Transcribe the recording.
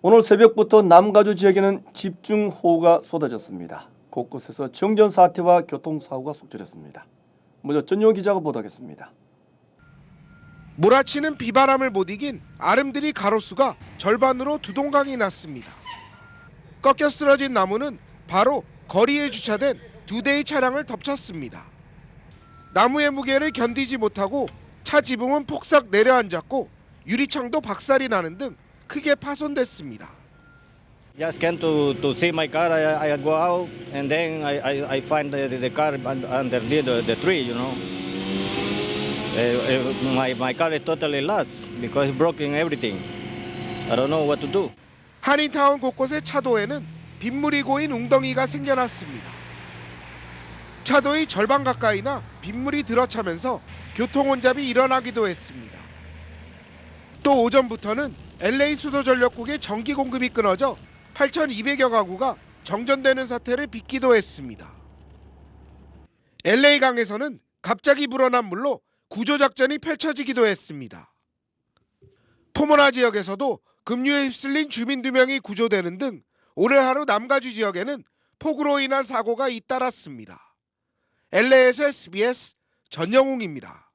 오늘 새벽부터 남가주 지역에는 집중호우가 쏟아졌습니다. 곳곳에서 정전 사태와 교통사고가 속출했습니다. 먼저 전용 기자가 보도하겠습니다. 몰아치는 비바람을 못 이긴 아름드리 가로수가 절반으로 두 동강이 났습니다. 꺾여 쓰러진 나무는 바로 거리에 주차된 두 대의 차량을 덮쳤습니다. 나무의 무게를 견디지 못하고 차 지붕은 폭삭 내려앉았고 유리창도 박살이 나는 등 크게 파손됐습니다. Just came to, to see my car. I, I go out and then I, I, I find the, the car un- underneath the, the tree, you know. Uh, uh, my, my car is totally lost because it's broken everything. I don't know what to do. 한인타운 곳곳의 차도에는 빗물이 고인 웅덩이가 생겨났습니다. 차도의 절반 가까이나 빗물이 들어차면서 교통 혼잡이 일어나기도 했습니다. 또 오전부터는 LA 수도전력국의 전기 공급이 끊어져 8,200여 가구가 정전되는 사태를 빚기도 했습니다. LA 강에서는 갑자기 불어난 물로 구조 작전이 펼쳐지기도 했습니다. 포모나 지역에서도 급류에 휩쓸린 주민 두 명이 구조되는 등 오늘 하루 남가주 지역에는 폭우로 인한 사고가 잇따랐습니다. LA에서 SBS 전영웅입니다.